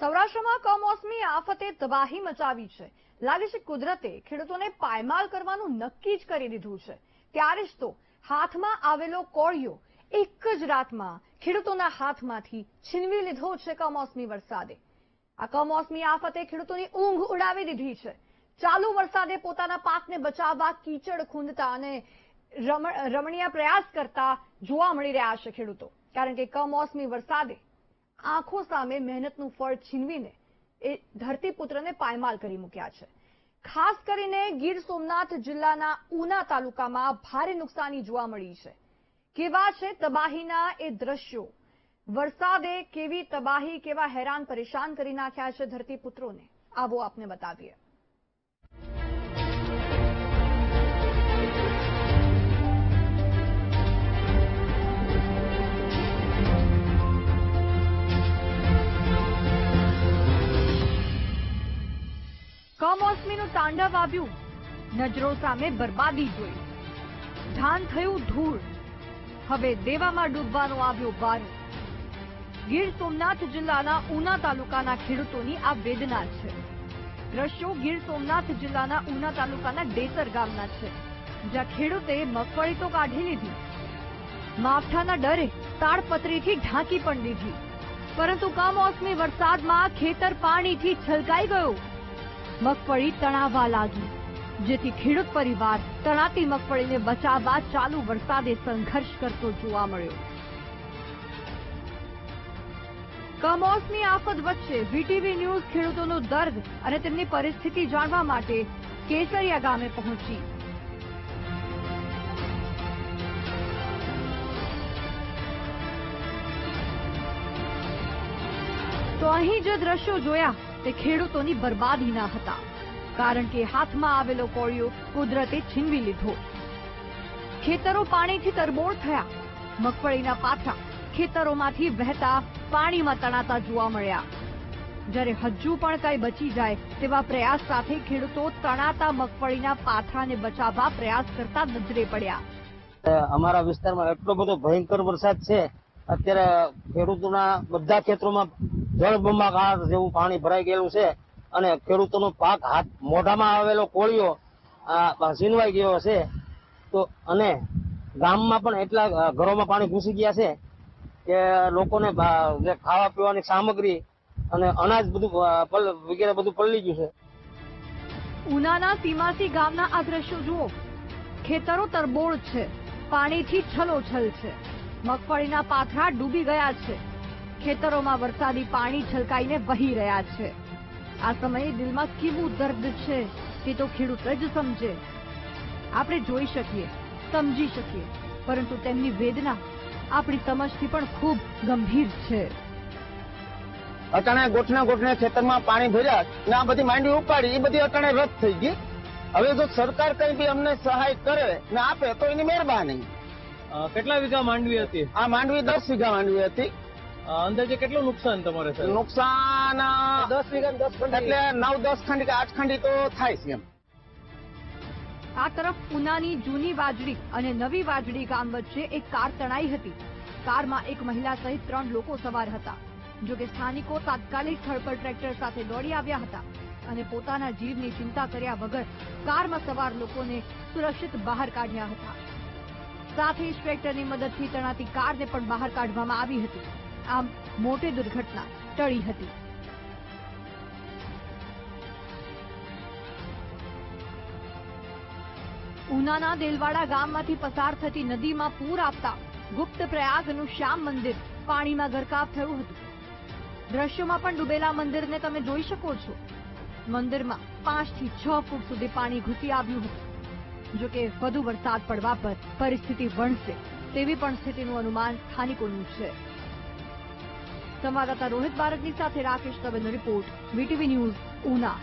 સૌરાષ્ટ્રમાં કમોસમી આફતે તબાહી મચાવી છે. લાગે છે કુદરતે ખેડૂતોને પાયમાલ કરવાનું નક્કી જ કરી દીધું છે. ત્યારે જ તો હાથમાં આવેલો કોળિયો એક જ રાતમાં ખેડૂતોના હાથમાંથી છીનવી લીધો છે કમોસમી વરસાદે. આ કમોસમી આફતે ખેડૂતોની ઊંઘ ઉડાવી દીધી છે. ચાલુ વરસાદે પોતાના પાકને બચાવવા કીચડ ખૂંદતા અને રમ- રમણીય પ્રયાસ કરતા જોવા મળી રહ્યા છે ખેડૂતો. કારણ કે કમોસમી વરસાદે આંખો સામે મહેનતનું ફળ છીનવીને એ ધરતીપુત્રને પાયમાલ કરી મૂક્યા છે. ખાસ કરીને ગીર સોમનાથ જિલ્લાના ઉના તાલુકામાં ભારે નુકસાની જોવા મળી છે. કેવા છે તબાહીના એ દ્રશ્યો? વરસાદે કેવી તબાહી કેવા હેરાન પરેશાન કરી નાખ્યા છે ધરતીપુત્રોને આવો આપને બતાવીએ. કમોસમીનું તાંડવ આવ્યું. નજરો સામે બરબાદી જોઈ. ધાન થયું ધૂળ. હવે દેવામાં ડૂબવાનો આવ્યો વારો. ગીર સોમનાથ જિલ્લાના ઉના તાલુકાના ખેડૂતોની આ વેદના છે. દ્રશ્યો ગીર સોમનાથ જિલ્લાના ઉના તાલુકાના ડેસર ગામના છે, જ્યાં ખેડૂતે મગફળી તો કાઢી લીધી. માવઠાના ડરે તાડપત્રીથી ઢાંકી પણ દીધી. પરંતુ કમોસમી વરસાદમાં ખેતર પાણીથી છલકાઈ ગયું. મગફળી તણાવવા લાગી. જેથી ખેડૂત પરિવાર તણાતી મગફળીને બચાવવા ચાલુ વરસાદે સંઘર્ષ કરતો જોવા મળ્યો. કમોસમી આફત વચ્ચે વીટીવી ન્યૂઝ ખેડૂતોનો દર્દ અને તેમની પરિસ્થિતિ જાણવા માટે કેસરિયા ગામે પહોંચી. તો અહીં જે દ્રશ્યો જોયા. તે ખેડૂતોની બરબાદીના હતા. કારણ કે હાથમાં આવેલો કોળિયો કુદરતે છીનવી લીધો. ખેતરો પાણીથી તરબોળ થયા. મગફળીના પાથરા ખેતરોમાંથી વહેતા પાણીમાં તણાતા જોવા મળ્યા. જ્યારે હજુ પણ કઈ બચી જાય તેવા પ્રયાસ સાથે ખેડૂતો તણાતા મગફળીના પાથરાને બચાવવા પ્રયાસ કરતા નજરે પડ્યા. અમારા વિસ્તારમાં એટલો બધો ભયંકર વરસાદ છે. અત્યારે ખેડૂતોના બધા ખેતરોમાં જળબંબાકાર જેવું પાણી ભરાઈ ગયેલું છે અને ખેડૂતોનો પાક હાથ મોઢામાં આવેલો કોળિયો આ સીનવાઈ ગયો છે તો અને ગામમાં પણ એટલા ઘરોમાં પાણી ઘૂસી ગયા છે કે લોકોને જે ખાવા પીવાની સામગ્રી અને અનાજ બધું વગેરે બધું પલળી ગયું છે. ઉનાના સીમાસી ગામના આ દ્રશ્યો જુઓ. ખેતરો તરબોળ છે. પાણીથી છલોછલ છે. મગફળીના પાથરા ડૂબી ગયા છે. ખેતરોમાં વરસાદી પાણી છલકાઈને વહી રહ્યા છે. આ સમયે દિલમાં કેવું દર્દ છે તે તો ખેડૂત જ સમજે. આપણે જોઈ શકીએ સમજી શકીએ પરંતુ તેમની વેદના આપણી સમજથી પણ ખૂબ ગંભીર છે. અટાણે ગોઠના ગોઠને ખેતરમાં પાણી ભર્યા ને આ બધી માંડવી ઉપાડી એ બધી અટાણે રદ થઈ ગઈ. હવે જો સરકાર કઈ બી અમને સહાય કરે ને આપે તો એની મહેરબાની. કેટલા વીઘા માંડવી હતી? આ માંડવી દસ વીઘા માંડવી હતી. અ, અંદાજે કેટલું નુકસાન તમારે થયું નુકસાન દસ વીઘા દસ એટલે નવ દસ ખંડી કે આઠ ખંડી તો થાય છે એમ. આ તરફ પુનાની જૂની વાજડી અને નવી વાજડી ગામ વચ્ચે એક કાર તણાઈ હતી. કારમાં એક મહિલા સહિત ત્રણ લોકો સવાર હતા. જો કે સ્થાનિકો તાત્કાલિક સ્થળ પર ટ્રેક્ટર સાથે દોડી આવ્યા હતા અને પોતાના જીવની ચિંતા કર્યા વગર કારમાં સવાર લોકોને સુરક્ષિત બહાર કાઢ્યા હતા. સાથે જ ટ્રેક્ટરની મદદથી તણાતી કારને પણ બહાર કાઢવામાં આવી હતી. આમ મોટી દુર્ઘટના ટળી હતી. ઉનાના દેલવાડા ગામમાંથી પસાર થતી નદીમાં પૂર આપતા ગુપ્ત પ્રયાગનું શ્યામ મંદિર પાણીમાં ગરકાવ થયું હતું. દ્રશ્યોમાં પણ ડૂબેલા મંદિરને તમે જોઈ શકો છો. મંદિરમાં પાંચથી છ ફૂટ સુધી પાણી ઘૂસી આવ્યું હતું. જોકે વધુ વરસાદ પડવા પર પરિસ્થિતિ વણશે તેવી પણ સ્થિતિનું અનુમાન સ્થાનિકોનું છે. સંવાદદાતા રોહિત બારડની સાથે રાકેશ દવેનો રિપોર્ટ વીટીવી ન્યૂઝ ઉના.